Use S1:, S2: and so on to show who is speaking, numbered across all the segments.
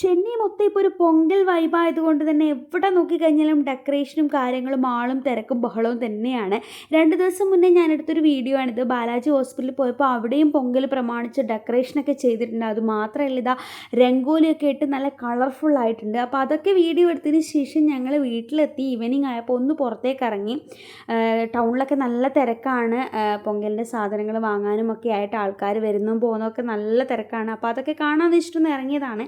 S1: ചെന്നൈ മൊത്തം ഇപ്പോൾ ഒരു പൊങ്കൽ വൈബായതുകൊണ്ട് തന്നെ എവിടെ നോക്കിക്കഴിഞ്ഞാലും ഡെക്കറേഷനും കാര്യങ്ങളും ആളും തിരക്കും ബഹളവും തന്നെയാണ്. രണ്ട് ദിവസം മുന്നേ ഞാൻ എടുത്തൊരു വീഡിയോ ആണിത്. ബാലാജി ഹോസ്പിറ്റലിൽ പോയപ്പോൾ അവിടെയും പൊങ്കൽ പ്രമാണിച്ച് ഡെക്കറേഷനൊക്കെ ചെയ്തിട്ടുണ്ട്. അത് മാത്രമല്ല ഇതാ രംഗോലിയൊക്കെ ഇട്ട് നല്ല കളർഫുൾ ആയിട്ടുണ്ട്. അപ്പോൾ അതൊക്കെ വീഡിയോ എടുത്തതിന് ശേഷം ഞങ്ങൾ വീട്ടിലെത്തി. ഈവനിങ് ആയപ്പോൾ ഒന്ന് പുറത്തേക്ക് ഇറങ്ങി. ടൗണിലൊക്കെ നല്ല തിരക്കാണ്. പൊങ്കലിന്റെ സാധനങ്ങൾ വാങ്ങാനും ഒക്കെ ആയിട്ട് ആൾക്കാർ വരുന്നതും പോകുന്നതൊക്കെ നല്ല തിരക്കാണ്. അപ്പോൾ അതൊക്കെ കാണാൻ ഇഷ്ടം ഇറങ്ങിയതാണ്.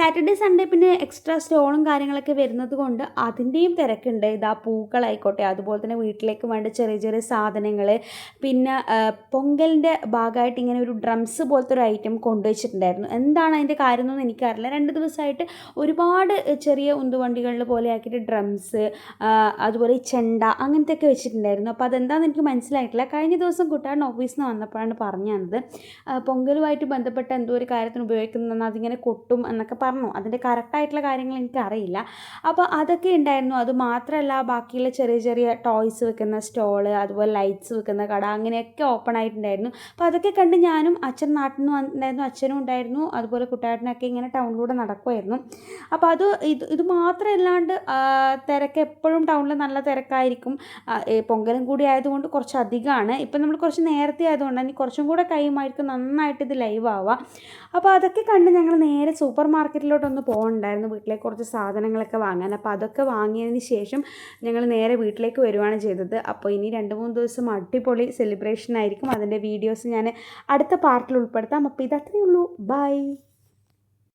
S1: സാറ്റർഡേ സൺഡേ പിന്നെ എക്സ്ട്രാ സ്റ്റോളും കാര്യങ്ങളൊക്കെ വരുന്നത് കൊണ്ട് അതിന്റെയും തിരക്കുണ്ട്. ഇതാ പൂക്കളായിക്കോട്ടെ അതുപോലെ തന്നെ വീട്ടിലേക്ക് വേണ്ട ചെറിയ ചെറിയ സാധനങ്ങൾ പിന്നെ പൊങ്കലിന്റെ ഭാഗമായിട്ട് ഇങ്ങനെ ഒരു ഡ്രംസ് പോലത്തെ ഒരു ഐറ്റം കൊണ്ടുവച്ചിട്ടുണ്ടായിരുന്നു. എന്താണ് അതിന്റെ കാര്യം എന്നൊന്നും എനിക്കറിയില്ല. രണ്ട് ദിവസമായിട്ട് ഒരുപാട് ചെറിയ ഉന്തുവണ്ടികളിൽ പോലെ ആക്കിയിട്ട് ഡ്രംസ് അതുപോലെ ചെണ്ട അങ്ങനത്തെ ഒക്കെ വെച്ചിട്ടുണ്ടായിരുന്നു. അപ്പോൾ അതെന്താണെന്ന് എനിക്ക് മനസ്സിലായിട്ടില്ല. കഴിഞ്ഞ ദിവസം കുട്ടാടൻ ഓഫീസിൽ നിന്ന് വന്നപ്പോഴാണ് പറഞ്ഞു തന്നത് പൊങ്കലുമായിട്ട് ബന്ധപ്പെട്ട എന്തോ ഒരു കാര്യത്തിന് ഉപയോഗിക്കുന്നതെന്ന് അതിങ്ങനെ കൊട്ടും എന്നൊക്കെ അതിന്റെ കറക്റ്റായിട്ടുള്ള കാര്യങ്ങൾ എനിക്കറിയില്ല. അപ്പോൾ അതൊക്കെ ഉണ്ടായിരുന്നു. അത് മാത്രമല്ല ബാക്കിയുള്ള ചെറിയ ചെറിയ ടോയ്സ് വെക്കുന്ന സ്റ്റോൾ അതുപോലെ ലൈറ്റ്സ് വെക്കുന്ന കട അങ്ങനെയൊക്കെ ഓപ്പൺ ആയിട്ടുണ്ടായിരുന്നു. അപ്പോൾ അതൊക്കെ കണ്ട് ഞാനും അച്ഛൻ നാട്ടിൽ നിന്ന് വന്നിട്ടുണ്ടായിരുന്നു. അച്ഛനും ഉണ്ടായിരുന്നു. അതുപോലെ കുട്ടാട്ടനൊക്കെ ഇങ്ങനെ ടൗണിലൂടെ നടക്കുമായിരുന്നു. അപ്പോൾ അത് ഇത് ഇത് മാത്രമല്ലാണ്ട് തിരക്ക് എപ്പോഴും ടൗണിൽ നല്ല തിരക്കായിരിക്കും. പൊങ്കലും കൂടി ആയതുകൊണ്ട് കുറച്ച് അധികമാണ്. ഇപ്പം നമ്മൾ കുറച്ച് നേരത്തെ ആയതുകൊണ്ട് ഇനി കുറച്ചും കൂടെ കഴിയുമായിരിക്കും നന്നായിട്ട് ഇത് ലൈവ് ആവുക. അപ്പോൾ അതൊക്കെ കണ്ട് ഞങ്ങൾ നേരെ സൂപ്പർ മാർക്കറ്റിലോട്ടൊന്ന് പോകണ്ടായിരുന്നു. വീട്ടിലേക്ക് കുറച്ച് സാധനങ്ങളൊക്കെ വാങ്ങാൻ. അപ്പോൾ അതൊക്കെ വാങ്ങിയതിന് ശേഷം ഞങ്ങൾ നേരെ വീട്ടിലേക്ക് വരുവാണ് ചെയ്തത്. അപ്പോൾ ഇനി രണ്ട് മൂന്ന് ദിവസം അടിപൊളി സെലിബ്രേഷൻ ആയിരിക്കും. അതിന്റെ വീഡിയോസ് ഞാൻ അടുത്ത പാർട്ടിൽ ഉൾപ്പെടുത്താം. അപ്പോൾ ഇതത്രയേ ഉള്ളൂ. ബൈ